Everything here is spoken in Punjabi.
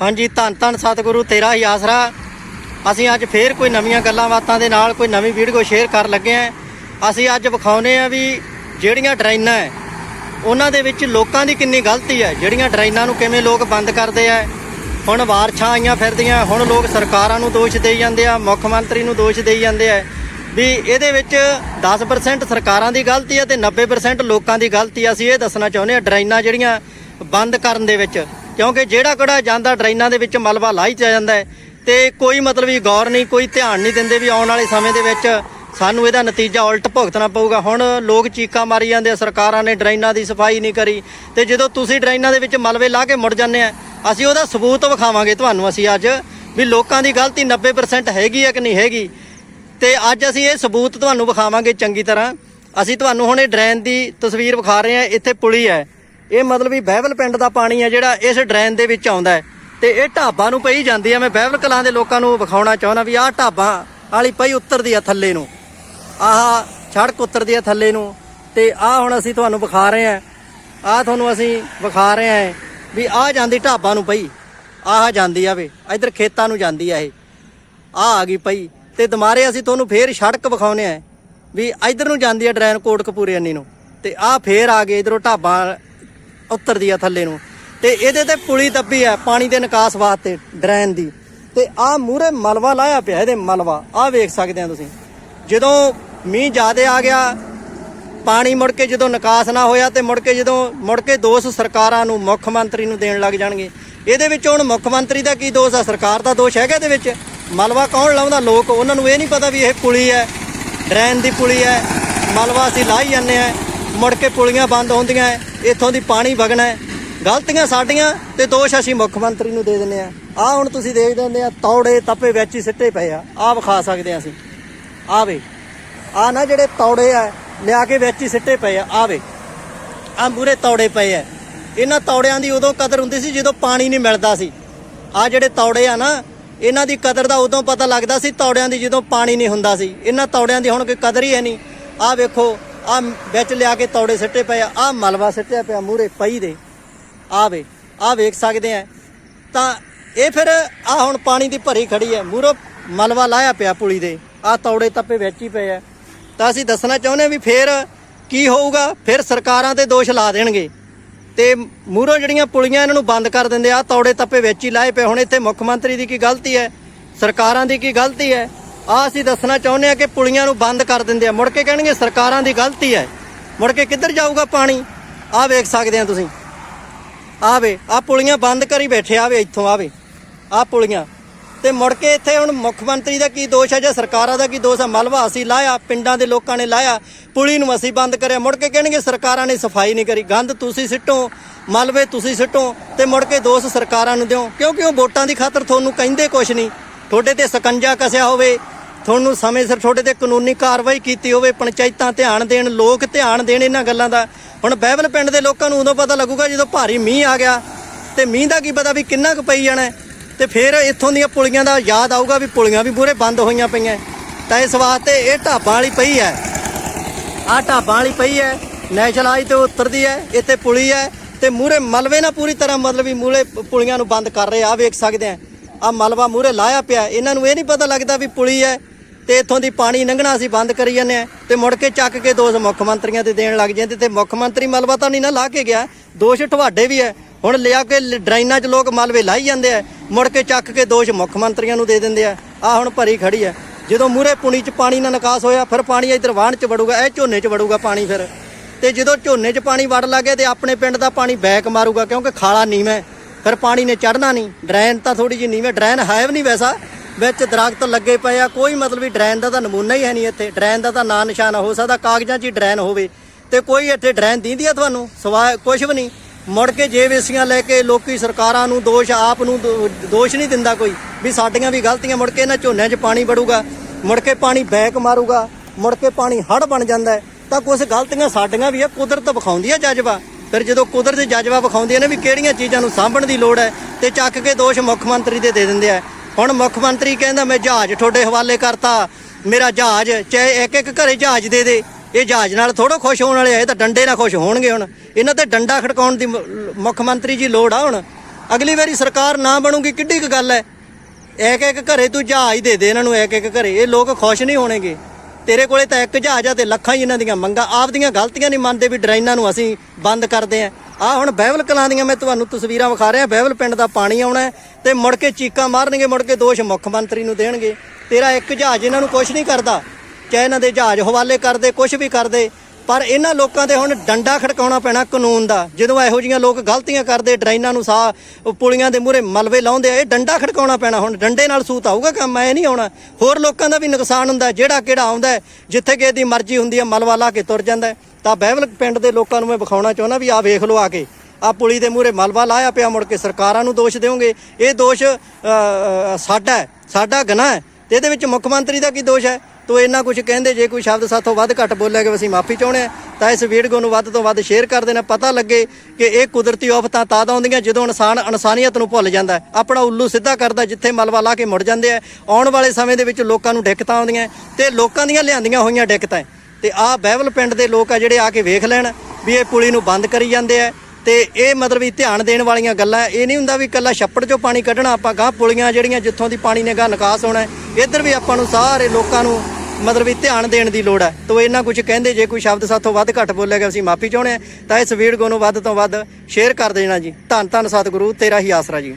ਹਾਂਜੀ, ਧੰਨ ਧੰਨ ਸਤਿਗੁਰੂ, ਤੇਰਾ ਹੀ ਆਸਰਾ। ਅਸੀਂ ਅੱਜ ਫੇਰ ਕੋਈ ਨਵੀਆਂ ਗੱਲਾਂ ਬਾਤਾਂ ਦੇ ਨਾਲ ਕੋਈ ਨਵੀਂ ਵੀਡੀਓ ਸ਼ੇਅਰ ਕਰਨ ਲੱਗੇ ਆਂ ਅਸੀਂ ਅੱਜ ਵਿਖਾਉਨੇ ਆ ਵੀ ਜਿਹੜੀਆਂ ਡਰਾਈਨਾਂ ਹੈ, ਉਹਨਾਂ ਦੇ ਵਿੱਚ ਲੋਕਾਂ ਦੀ ਕਿੰਨੀ ਗਲਤੀ ਹੈ? ਜਿਹੜੀਆਂ ਡਰਾਈਨਾਂ ਨੂੰ ਕਿਵੇਂ ਲੋਕ ਬੰਦ ਕਰਦੇ ਆ? ਹੁਣ ਵਾਰਛਾਂ ਆਈਆਂ ਫਿਰਦੀਆਂ, ਹੁਣ ਲੋਕ ਸਰਕਾਰਾਂ ਨੂੰ ਦੋਸ਼ ਦੇਈ ਜਾਂਦੇ ਆ, ਮੁੱਖ ਮੰਤਰੀ ਨੂੰ ਦੋਸ਼ ਦੇਈ ਜਾਂਦੇ ਆ। ਵੀ ਇਹਦੇ ਵਿੱਚ 10% ਸਰਕਾਰਾਂ ਦੀ ਗਲਤੀ ਹੈ ਤੇ 90% ਲੋਕਾਂ ਦੀ ਗਲਤੀ ਅਸੀਂ ਇਹ ਦੱਸਣਾ ਚਾਹੁੰਦੇ ਆ ਡਰਾਈਨਾਂ ਜਿਹੜੀਆਂ ਬੰਦ ਕਰਨ ਦੇ ਵਿੱਚ ਕਿਉਂਕਿ ਜਿਹੜਾ ਕਿਹੜਾ ਜਾਂਦਾ ਡਰੇਨਾਂ ਦੇ ਵਿੱਚ ਮਲਬਾ ਲਾਈ ਚ ਜਾਂਦਾ ਹੈ ਤੇ ਕੋਈ ਮਤਲਬ ਵੀ ਗੌਰ ਨਹੀਂ, ਕੋਈ ਧਿਆਨ ਨਹੀਂ ਦਿੰਦੇ ਵੀ ਆਉਣ ਵਾਲੇ ਸਮੇਂ ਦੇ ਵਿੱਚ ਸਾਨੂੰ ਇਹਦਾ ਨਤੀਜਾ ਉਲਟ ਭੁਗਤਣਾ ਪਊਗਾ। ਹੁਣ ਲੋਕ ਚੀਕਾਂ ਮਾਰੀ ਜਾਂਦੇ ਆ, ਸਰਕਾਰਾਂ ਨੇ ਡਰੇਨਾਂ ਦੀ ਸਫ਼ਾਈ ਨਹੀਂ ਕਰੀ ਤੇ ਜਦੋਂ ਤੁਸੀਂ ਡਰੇਨਾਂ ਦੇ ਵਿੱਚ ਮਲਵੇ ਲਾ ਕੇ ਮੁੜ ਜਾਂਦੇ ਆ, ਅਸੀਂ ਉਹਦਾ ਸਬੂਤ ਵਿਖਾਵਾਂਗੇ ਤੁਹਾਨੂੰ ਅਸੀਂ ਅੱਜ ਵੀ ਲੋਕਾਂ ਦੀ ਗਲਤੀ 90% ਹੈਗੀ ਹੈ ਕਿ ਨਹੀਂ ਹੈਗੀ। ਤੇ ਅੱਜ ਅਸੀਂ ਇਹ ਸਬੂਤ ਤੁਹਾਨੂੰ ਵਿਖਾਵਾਂਗੇ ਚੰਗੀ ਤਰ੍ਹਾਂ। ਅਸੀਂ ਤੁਹਾਨੂੰ ਹੁਣ ਇਹ ਡਰੇਨ ਦੀ ਤਸਵੀਰ ਵਿਖਾ ਰਹੇ ਹਾਂ, ਇੱਥੇ ਪੁਲੀ ਹੈ। ਇਹ ਮਤਲਬ ਵੀ ਬਹਿਵਲ ਪਿੰਡ ਦਾ ਪਾਣੀ ਹੈ ਜਿਹੜਾ ਇਸ ਡਰੇਨ ਦੇ ਵਿੱਚ ਆਉਂਦਾ ਹੈ। ਤੇ ਇਹ ਢਾਬਾ ਨੂੰ ਪਈ ਜਾਂਦੀ ਹੈ ਮੈਂ ਬਹਿਵਲ ਕਲਾਂ ਦੇ ਲੋਕਾਂ ਨੂੰ ਵਿਖਾਉਣਾ ਚਾਹੁੰਦਾ ਵੀ ਆਹ ਢਾਬਾ ਵਾਲੀ ਪਈ ਉੱਤਰਦੀ ਆ ਥੱਲੇ ਨੂੰ। ਆਹ ਸੜਕ ਉੱਤਰਦੀ ਆ ਥੱਲੇ ਨੂੰ। ਤੇ ਆਹ ਹੁਣ ਅਸੀਂ ਤੁਹਾਨੂੰ ਵਿਖਾ ਰਹੇ ਹਾਂ। ਆਹ ਤੁਹਾਨੂੰ ਅਸੀਂ ਵਿਖਾ ਰਹੇ ਹਾਂ ਵੀ ਆਹ ਜਾਂਦੀ ਢਾਬਾ ਨੂੰ ਪਈ। ਆਹ ਜਾਂਦੀ ਆ ਵੇ, ਇਧਰ ਖੇਤਾਂ ਨੂੰ ਜਾਂਦੀ ਆ ਇਹ। ਆ ਆ ਗਈ ਪਈ। ਤੇ ਦੁਬਾਰੇ ਅਸੀਂ ਤੁਹਾਨੂੰ ਫੇਰ ਸੜਕ ਵਿਖਾਉਨੇ ਆ ਵੀ ਇਧਰ ਨੂੰ ਜਾਂਦੀ ਆ ਡਰੈਨ ਕੋਟ ਕਪੂਰੇ ਅੰਨੀ ਨੂੰ। ਤੇ ਆ ਫੇਰ ਆ ਗਏ ਇਧਰੋਂ ਢਾਬਾ ਉਤਰਦੀ ਆ ਥੱਲੇ ਨੂੰ। ਤੇ ਇਹਦੇ ਤੇ ਪੁਲੀ ਦੱਬੀ ਆ ਪਾਣੀ ਦੇ ਨਿਕਾਸ ਵਾਸਤੇ ਡਰੈਨ ਦੀ। ਤੇ ਆ ਮੂਰੇ ਮਲਵਾ ਲਾਇਆ ਪਿਆ ਇਹਦੇ ਮਲਵਾ। ਆ ਵੇਖ ਸਕਦੇ ਆ ਤੁਸੀਂ। ਜਦੋਂ ਮੀਂਹ ਜ਼ਿਆਦੇ ਆ ਗਿਆ ਪਾਣੀ ਮੁੜ ਕੇ ਜਦੋਂ ਨਿਕਾਸ ਨਾ ਹੋਇਆ ਤੇ ਮੁੜ ਕੇ ਜਦੋਂ ਮੁੜ ਕੇ ਦੋਸ਼ ਸਰਕਾਰਾਂ ਨੂੰ ਮੁੱਖ ਮੰਤਰੀ ਨੂੰ ਦੇਣ ਲੱਗ ਜਾਣਗੇ। ਇਹਦੇ ਵਿੱਚ ਹੁਣ ਮੁੱਖ ਮੰਤਰੀ ਦਾ ਕੀ ਦੋਸ਼ ਆ? ਸਰਕਾਰ ਦਾ ਦੋਸ਼ ਹੈਗਾ ਇਹਦੇ ਵਿੱਚ? ਮਲਵਾ ਕੌਣ ਲਾਉਂਦਾ? ਲੋਕ ਉਹਨਾਂ ਨੂੰ ਇਹ ਨਹੀਂ ਪਤਾ ਵੀ ਇਹ ਪੁਲੀ ਹੈ ਡਰੇਨ ਦੀ ਪੁਲੀ ਹੈ। ਮਲਵਾ ਅਸੀਂ ਲਾਈ ਜਾਂਦੇ ਆ। ਮੁੜ ਕੇ ਪੁਲੀਆਂ ਬੰਦ ਹੁੰਦੀਆਂ ਹੈ, ਇੱਥੋਂ ਦੀ ਪਾਣੀ ਵਗਣਾ ਹੈ। ਗਲਤੀਆਂ ਸਾਡੀਆਂ ਤੇ ਦੋਸ਼ ਅਸੀਂ ਮੁੱਖ ਮੰਤਰੀ ਨੂੰ ਦੇ ਦਿੰਦੇ ਆ ਆ ਹੁਣ ਤੁਸੀਂ ਦੇਖ ਦਿੰਦੇ ਆ, ਤੌੜੇ ਤੱਪੇ ਵਿੱਚ ਹੀ ਸਿੱਟੇ ਪਏ ਆ। ਆ ਵਿਖਾ ਸਕਦੇ ਆ ਅਸੀਂ। ਆ ਵੇ। ਆ ਨਾ ਜਿਹੜੇ ਤੌੜੇ ਆ, ਲਿਆ ਕੇ ਵਿੱਚ ਹੀ ਸਿੱਟੇ ਪਏ ਆ। ਆ ਵੇ। ਆ ਮੂਰੇ ਤੌੜੇ ਪਏ ਆ। ਇਹਨਾਂ ਤੌੜਿਆਂ ਦੀ ਉਦੋਂ ਕਦਰ ਹੁੰਦੀ ਸੀ ਜਦੋਂ ਪਾਣੀ ਨਹੀਂ ਮਿਲਦਾ ਸੀ। ਆ ਜਿਹੜੇ ਤੌੜੇ ਆ ਨਾ, ਇਹਨਾਂ ਦੀ ਕਦਰ ਦਾ ਉਦੋਂ ਪਤਾ ਲੱਗਦਾ ਸੀ ਤੌੜਿਆਂ ਦੀ ਜਦੋਂ ਪਾਣੀ ਨਹੀਂ ਹੁੰਦਾ ਸੀ। ਇਹਨਾਂ ਤੌੜਿਆਂ ਦੀ ਹੁਣ ਕੋਈ ਕਦਰ ਹੀ ਹੈ ਨਹੀਂ। ਆ ਵੇਖੋ ਆ ਵਿੱਚ ਲਿਆ ਕੇ ਤੌੜੇ ਸਿੱਟੇ ਪਏ ਆ ਮਲਵਾ ਸਿੱਟਿਆ ਪਿਆ ਮੂਰੇ ਪਈ ਦੇ। ਆ ਵੇ ਆ ਵੇਖ ਸਕਦੇ ਆ। ਤਾਂ ਇਹ ਫਿਰ ਆ ਹੁਣ ਪਾਣੀ ਦੀ ਭਰੀ ਖੜੀ ਹੈ ਮੂਰੋ ਮਲਵਾ ਲਾਇਆ ਪਿਆ ਪੁਲੀ ਦੇ। ਆ ਤੌੜੇ ਤੱਪੇ ਵਿੱਚ ਹੀ ਪਏ ਆ। ਤਾਂ ਅਸੀਂ ਦੱਸਣਾ ਚਾਹੁੰਦੇ ਹਾਂ ਵੀ ਫਿਰ ਕੀ ਹੋਊਗਾ, ਫਿਰ ਸਰਕਾਰਾਂ ਤੇ ਦੋਸ਼ ਲਾ ਦੇਣਗੇ। ਤੇ ਮੂਰੋ ਜਿਹੜੀਆਂ ਪੁਲੀਆਂ ਇਹਨਾਂ ਨੂੰ ਬੰਦ ਕਰ ਦਿੰਦੇ ਆ ਤੌੜੇ ਤੱਪੇ ਵਿੱਚ ਹੀ ਲਾਏ ਪਏ। ਹੁਣ ਇੱਥੇ ਮੁੱਖ ਮੰਤਰੀ ਦੀ ਕੀ ਗਲਤੀ ਹੈ? ਸਰਕਾਰਾਂ ਦੀ ਕੀ ਗਲਤੀ ਹੈ? ਆ ਅਸੀਂ ਦੱਸਣਾ ਚਾਹੁੰਦੇ ਆ ਕਿ ਪੁਲੀਆਂ ਨੂੰ ਬੰਦ ਕਰ ਦਿੰਦੇ ਆ। ਮੁੜ ਕੇ ਕਹਿਣਗੇ ਸਰਕਾਰਾਂ ਦੀ ਗਲਤੀ ਹੈ। ਮੁੜ ਕੇ ਕਿੱਧਰ ਜਾਊਗਾ ਪਾਣੀ? ਆ ਵੇਖ ਸਕਦੇ ਆ ਤੁਸੀਂ। ਆਵੇ ਆ ਪੁਲੀਆਂ ਬੰਦ ਕਰੀ ਬੈਠੇ ਆਵੇ ਇੱਥੋਂ ਆਵੇ ਆ ਪੁਲੀਆਂ। ਤੇ ਮੁੜ ਕੇ ਇੱਥੇ ਹੁਣ ਮੁੱਖ ਮੰਤਰੀ ਦਾ ਕੀ ਦੋਸ਼ ਹੈ ਜਾਂ ਸਰਕਾਰਾਂ ਦਾ ਕੀ ਦੋਸ਼ ਹੈ? ਮਲਵਾ ਅਸੀਂ ਲਾਇਆ, ਪਿੰਡਾਂ ਦੇ ਲੋਕਾਂ ਨੇ ਲਾਇਆ। ਪੁਲੀ ਨੂੰ ਅਸੀਂ ਬੰਦ ਕਰਿਆ। ਮੁੜ ਕੇ ਕਹਿਣਗੇ ਸਰਕਾਰਾਂ ਨੇ ਸਫ਼ਾਈ ਨਹੀਂ ਕਰੀ। ਗੰਦ ਤੁਸੀਂ ਸਿੱਟੋ ਮਲਵੇ ਤੁਸੀਂ ਸਿੱਟੋ ਤੇ ਮੁੜ ਕੇ ਦੋਸ਼ ਸਰਕਾਰਾਂ ਨੂੰ ਦਿਓ। ਕਿਉਂਕਿ ਉਹ ਵੋਟਾਂ ਦੀ ਖਾਤਰ ਤੁਹਾਨੂੰ ਕਹਿੰਦੇ ਕੁਛ ਨਹੀਂ। ਤੁਹਾਡੇ ਤੇ ਸਕੰਜਾ ਕਸਿਆ ਹੋਵੇ ਤੁਹਾਨੂੰ ਸਮੇਂ ਸਿਰ ਤੁਹਾਡੇ ਤੇ ਕਾਨੂੰਨੀ ਕਾਰਵਾਈ ਕੀਤੀ ਹੋਵੇ, ਪੰਚਾਇਤਾਂ ਧਿਆਨ ਦੇਣ, ਲੋਕ ਧਿਆਨ ਦੇਣ ਇਹਨਾਂ ਗੱਲਾਂ ਦਾ। ਹੁਣ ਬਹਿਬਲ ਪਿੰਡ ਦੇ ਲੋਕਾਂ ਨੂੰ ਉਦੋਂ ਪਤਾ ਲੱਗੂਗਾ ਜਦੋਂ ਭਾਰੀ ਮੀਂਹ ਆ ਗਿਆ, ਤੇ ਮੀਂਹ ਦਾ ਕੀ ਪਤਾ ਵੀ ਕਿੰਨਾ ਕੁ ਪਈ ਜਾਣਾ। ਹੈ। ਤੇ ਫਿਰ ਇੱਥੋਂ ਦੀਆਂ ਪੁਲੀਆਂ ਦਾ ਯਾਦ ਆਊਗਾ ਵੀ ਪੁਲੀਆਂ ਵੀ ਮੂਹਰੇ ਬੰਦ ਹੋਈਆਂ ਪਈਆਂ। ਤਾਂ ਇਸ ਵਾਸਤੇ ਇਹ ਢਾਬਾਂ ਵਾਲੀ ਪਈ ਹੈ। ਆਹ ਢਾਬਾਂ ਵਾਲੀ ਪਈ ਹੈ। ਨੈਸ਼ਨਲਾਈਜ਼ ਤੇ ਉਤਰਦੀ ਹੈ, ਇੱਥੇ ਪੁਲੀ ਹੈ। ਤੇ ਮੂਹਰੇ ਮਲਵੇ ਨਾਲ ਪੂਰੀ ਤਰ੍ਹਾਂ ਮਤਲਬ ਵੀ ਮੂਹਰੇ ਪੁਲੀਆਂ ਨੂੰ ਬੰਦ ਕਰ ਰਹੇ ਆ, ਆਹ ਵੇਖ ਸਕਦੇ ਆ। ਆ ਮਲਵਾ ਮੂਹਰੇ ਲਾਇਆ ਪਿਆ। ਇਹਨਾਂ ਨੂੰ ਇਹ ਨਹੀਂ ਪਤਾ ਲੱਗਦਾ ਵੀ ਪੁਲੀ ਹੈ। ਤੇ ਇੱਥੋਂ ਦੀ ਪਾਣੀ ਲੰਘਣਾ ਅਸੀਂ ਬੰਦ ਕਰੀ ਜਾਂਦੇ ਆ ਤੇ ਮੁੜ ਕੇ ਚੱਕ ਕੇ ਦੋਸ਼ ਮੁੱਖ ਮੰਤਰੀਆਂ ਤੇ ਦੇਣ ਲੱਗ ਜਾਂਦੇ ਤੇ ਮੁੱਖ ਮੰਤਰੀ ਮਲਵਾ ਤਾਂ ਨਹੀਂ ਨਾ ਲਾ ਕੇ ਗਿਆ। ਦੋਸ਼ ਤੁਹਾਡੇ ਵੀ ਹੈ। ਹੁਣ ਲਿਆ ਕੇ ਲ- ਡਰਾਈਨਾਂ 'ਚ ਲੋਕ ਮਲਵੇ ਲਾਈ ਜਾਂਦੇ ਆ। ਮੁੜ ਕੇ ਚੱਕ ਕੇ ਦੋਸ਼ ਮੁੱਖ ਮੰਤਰੀਆਂ ਨੂੰ ਦੇ ਦਿੰਦੇ ਆ। ਆ ਹੁਣ ਭਰੀ ਖੜੀ ਹੈ। ਜਦੋਂ ਮੂਹਰੇ ਪੁਣੀ 'ਚ ਪਾਣੀ ਦਾ ਨਿਕਾਸ ਹੋਇਆ, ਫਿਰ ਪਾਣੀ ਇਧਰ ਵਾਹਣ 'ਚ ਵੜੂਗਾ, ਇਹ ਝੋਨੇ 'ਚ ਵੜੂਗਾ ਪਾਣੀ ਫਿਰ। ਤੇ ਜਦੋਂ ਝੋਨੇ 'ਚ ਪਾਣੀ ਵੜ ਲੱਗੇ ਤੇ ਆਪਣੇ ਪਿੰਡ ਦਾ ਪਾਣੀ ਬੈਕ ਮਾਰੂਗਾ ਕਿਉਂਕਿ ਖਾਲਾ ਨੀਵੇਂ ਫਿਰ ਪਾਣੀ ਨੇ ਚੜਨਾ ਨਹੀਂ। ਡਰੈਨ ਤਾਂ ਥੋੜੀ ਜਿਹੀ ਨੀਵੇਂ ਡਰੈਨ ਹੈ ਵੀ ਨਹੀਂ ਵੈਸਾ। ਵਿੱਚ ਦਰਖਤ ਲੱਗੇ ਪਏ ਆ। ਕੋਈ ਮਤਲਬ ਵੀ ਡਰੈਨ ਦਾ ਤਾਂ ਨਮੂਨਾ ਹੀ ਹੈ ਨਹੀਂ ਇੱਥੇ। ਡਰੈਨ ਦਾ ਤਾਂ ਨਾਂ ਨਿਸ਼ਾਨ ਹੋ ਸਕਦਾ। ਕਾਗਜ਼ਾਂ 'ਚ ਹੀ ਡਰੈਨ ਹੋਵੇ। ਤੇ ਕੋਈ ਇੱਥੇ ਡਰੈਨ ਦੀਂਦੀ ਆ ਤੁਹਾਨੂੰ? ਸਵਾ ਕੁਝ ਵੀ ਨਹੀਂ। ਮੁੜ ਕੇ ਜੇਵੇਸੀਆਂ ਲੈ ਕੇ ਲੋਕੀ ਸਰਕਾਰਾਂ ਨੂੰ ਦੋਸ਼, ਆਪ ਨੂੰ ਦੋ- ਦੋਸ਼ ਨਹੀਂ ਦਿੰਦਾ ਕੋਈ ਵੀ ਸਾਡੀਆਂ ਵੀ ਗਲਤੀਆਂ। ਮੁੜ ਕੇ ਇਹਨਾਂ ਝੋਨਿਆਂ 'ਚ ਪਾਣੀ ਵੜੂਗਾ। ਮੁੜ ਕੇ ਪਾਣੀ ਬੈਕ ਮਾਰੂਗਾ। ਮੁੜ ਕੇ ਪਾਣੀ ਹੜ ਬਣ ਜਾਂਦਾ ਤਾਂ ਕੁਝ ਗਲਤੀਆਂ ਸਾਡੀਆਂ ਵੀ ਆ। ਕੁਦਰਤ ਵਿਖਾਉਂਦੀ ਆ ਜਜ਼ਬਾ। ਫਿਰ ਜਦੋਂ ਕੁਦਰਤ ਜਜ਼ਬਾ ਵਿਖਾਉਂਦੀ ਨੇ ਵੀ ਕਿਹੜੀਆਂ ਚੀਜ਼ਾਂ ਨੂੰ ਸਾਂਭਣ ਦੀ ਲੋੜ ਹੈ ਤੇ ਚੱਕ ਕੇ ਦੋਸ਼ ਮੁੱਖ ਮੰਤਰੀ ਦੇ ਦੇ ਦਿੰਦੇ ਆ। ਹੁਣ ਮੁੱਖ ਮੰਤਰੀ ਕਹਿੰਦਾ ਮੈਂ ਜਹਾਜ਼ ਤੁਹਾਡੇ ਹਵਾਲੇ ਕਰਤਾ, ਮੇਰਾ ਜਹਾਜ਼, ਚਾਹੇ ਇੱਕ ਇੱਕ ਘਰੇ ਜਹਾਜ਼ ਦੇ ਦੇ, ਇਹ ਜਹਾਜ਼ ਨਾਲ ਥੋੜਾ ਖੁਸ਼ ਹੋਣ ਵਾਲੇ ਆ, ਇਹ ਤਾਂ ਡੰਡੇ ਨਾਲ ਖੁਸ਼ ਹੋਣਗੇ ਹੁਣ। ਇਹਨਾਂ ਤੇ ਡੰਡਾ ਖੜਕਾਉਣ ਦੀ ਮੁੱਖ ਮੰਤਰੀ ਜੀ ਲੋੜ ਆ ਹੁਣ। ਅਗਲੀ ਵਾਰੀ ਸਰਕਾਰ ਨਾ ਬਣੂਗੀ, ਕਿੱਡੀ ਕੁ ਗੱਲ ਹੈ ਇੱਕ ਇੱਕ ਘਰੇ ਤੂੰ ਜਹਾਜ਼ ਦੇ ਦੇ ਇਹਨਾਂ ਨੂੰ, ਇੱਕ ਇੱਕ ਘਰੇ। ਇਹ ਲੋਕ ਖੁਸ਼ ਨਹੀਂ ਹੋਣਗੇ। ਤੇਰੇ ਕੋਲੇ ਤਾਂ ਇੱਕ ਜਹਾਜ਼ ਆ ਤੇ ਲੱਖਾਂ ਹੀ ਇਹਨਾਂ ਦੀਆਂ ਮੰਗਾਂ। ਆਪਦੀਆਂ ਗਲਤੀਆਂ ਨਹੀਂ ਮੰਨਦੇ ਵੀ ਡਰਾਈਨਾਂ ਨੂੰ ਅਸੀਂ ਬੰਦ ਕਰਦੇ ਆਂ। ਆ ਹੁਣ ਬਹਿਵਲ ਕਲਾਂ ਦੀਆਂ ਮੈਂ ਤੁਹਾਨੂੰ ਤਸਵੀਰਾਂ ਵਿਖਾ ਰਿਹਾ, ਬਹਿਵਲ ਪਿੰਡ ਦਾ ਪਾਣੀ ਆਉਣਾ ਹੈ ਤੇ ਮੁੜ ਕੇ ਚੀਕਾਂ ਮਾਰਨਗੇ, ਮੁੜ ਕੇ ਦੋਸ਼ ਮੁੱਖ ਮੰਤਰੀ ਨੂੰ ਦੇਣਗੇ। ਤੇਰਾ ਇੱਕ ਜਹਾਜ਼ ਇਹਨਾਂ ਨੂੰ ਕੁਝ ਨਹੀਂ ਕਰਦਾ। ਚਾਹੇ ਇਹਨਾਂ ਦੇ ਜਹਾਜ਼ ਹਵਾਲੇ ਕਰਦੇ ਕੁਝ ਵੀ ਕਰਦੇ ਪਰ ਇਹਨਾਂ ਲੋਕਾਂ ਤੇ ਹੁਣ ਡੰਡਾ ਖੜਕਾਉਣਾ ਪੈਣਾ ਕਾਨੂੰਨ ਦਾ। ਜਦੋਂ ਇਹੋ ਜੀਆਂ ਲੋਕ ਗਲਤੀਆਂ ਕਰਦੇ, ਡਰਾਈਨਾਂ ਨੂੰ ਸਾ ਪੁਲੀਆਂ ਦੇ ਮੂਹਰੇ ਮਲਵੇ ਲਾਉਂਦੇ ਆ, ਇਹ ਡੰਡਾ ਖੜਕਾਉਣਾ ਪੈਣਾ ਹੁਣ। ਡੰਡੇ ਨਾਲ ਸੂਤ ਆਊਗਾ ਕੰਮ, ਐ ਨਹੀਂ ਆਉਣਾ। ਹੋਰ ਲੋਕਾਂ ਦਾ ਵੀ ਨੁਕਸਾਨ ਹੁੰਦਾ, ਜਿਹੜਾ ਕਿਹੜਾ ਆਉਂਦਾ ਜਿੱਥੇ ਕਿਸੇ ਦੀ ਮਰਜ਼ੀ ਹੁੰਦੀ ਹੈ ਮਲਵਾ ਲਾ ਕੇ ਤੁਰ ਜਾਂਦਾ ਤਾਂ ਬਹਿਵਲ ਪਿੰਡ ਦੇ ਲੋਕਾਂ ਨੂੰ ਮੈਂ ਵਿਖਾਉਣਾ ਚਾਹੁੰਦਾ ਵੀ ਆਹ ਵੇਖ ਲਓ ਆ ਕੇ। ਆ ਪੁਲੀ ਦੇ ਮੂਹਰੇ ਮਲਵਾ ਲਾਇਆ ਪਿਆ, ਮੁੜ ਕੇ ਸਰਕਾਰਾਂ ਨੂੰ ਦੋਸ਼ ਦਿਓਗੇ। ਇਹ ਦੋਸ਼ ਸਾਡਾ ਸਾਡਾ ਗੁਨਾਹ ਹੈ। ਤੇ ਇਹਦੇ ਵਿੱਚ ਮੁੱਖ ਮੰਤਰੀ ਦਾ ਕੀ ਦੋਸ਼ ਹੈ? ਤੋ ਇੰਨਾ ਕੁਝ ਕਹਿੰਦੇ, ਜੇ ਕੋਈ ਸ਼ਬਦ ਸਾਥੋਂ ਵੱਧ ਘੱਟ ਬੋਲਿਆ ਕਿ ਅਸੀਂ ਮਾਫੀ ਚਾਹੁੰਦੇ ਹਾਂ। ਤਾਂ ਇਸ ਵੀਡੀਓ ਨੂੰ ਵੱਧ ਤੋਂ ਵੱਧ ਸ਼ੇਅਰ ਕਰ ਦੇਣਾ। ਪਤਾ ਲੱਗੇ ਕਿ ਇਹ ਕੁਦਰਤੀ ਆਫਤਾਂ ਤਦ ਆਉਂਦੀਆਂ ਜਦੋਂ ਇਨਸਾਨ ਇਨਸਾਨੀਅਤ ਨੂੰ ਭੁੱਲ ਜਾਂਦਾ ਆਪਣਾ ਉੱਲੂ ਸਿੱਧਾ ਕਰਦਾ ਜਿੱਥੇ ਮਲਬਾ ਲਾ ਕੇ ਮੁੜ ਜਾਂਦੇ ਆ। ਆਉਣ ਵਾਲੇ ਸਮੇਂ ਦੇ ਵਿੱਚ ਲੋਕਾਂ ਨੂੰ ਦਿੱਕਤਾਂ ਆਉਂਦੀਆਂ ਤੇ ਲੋਕਾਂ ਦੀਆਂ ਲਿਆਂਦੀਆਂ ਹੋਈਆਂ ਦਿੱਕਤਾਂ ਹੈ। ਤੇ ਆਹ ਬਹਿਵਲ ਪਿੰਡ ਦੇ ਲੋਕ ਆ ਜਿਹੜੇ ਆ ਕੇ ਵੇਖ ਲੈਣ ਵੀ ਇਹ ਪੁਲੀ ਨੂੰ ਬੰਦ ਕਰੀ ਜਾਂਦੇ ਆ। ਤੇ ਇਹ ਮਤਲਬ ਵੀ ਧਿਆਨ ਦੇਣ ਵਾਲੀਆਂ ਗੱਲਾਂ ਇਹ ਨਹੀਂ ਹੁੰਦਾ ਵੀ ਕੱਲਾ ਛੱਪੜ 'ਚੋਂ ਪਾਣੀ ਕੱਢਣਾ, ਆਪਾਂ ਗਾਂ ਪੁਲੀਆਂ ਜਿਹੜੀਆਂ ਜਿੱਥੋਂ ਦੀ ਪਾਣੀ ਨੇ ਗਾਂ ਨਿਕਾਸ ਹੋਣਾ ਇੱਧਰ ਵੀ ਆਪਾਂ ਨੂੰ ਸਾਰੇ ਲੋਕਾਂ ਨੂੰ ਮਤਲਬ ਵੀ ਧਿਆਨ ਦੇਣ ਦੀ ਲੋੜ ਹੈ। ਤੋ ਇਹਨਾਂ ਕੁਝ ਕਹਿੰਦੇ, ਜੇ ਕੋਈ ਸ਼ਬਦ ਸਾਥੋਂ ਵੱਧ ਘੱਟ ਬੋਲਿਆ ਗਿਆ, ਅਸੀਂ ਮਾਫੀ ਚਾਹੁੰਦੇ ਹਾਂ। ਤਾਂ ਇਸ ਵੀਡੀਓ ਨੂੰ ਵੱਧ ਤੋਂ ਵੱਧ ਸ਼ੇਅਰ ਕਰ ਦੇਣਾ ਜੀ। ਧੰਨ ਧੰਨ ਸਤਿਗੁਰੂ, ਤੇਰਾ ਹੀ ਆਸਰਾ ਜੀ।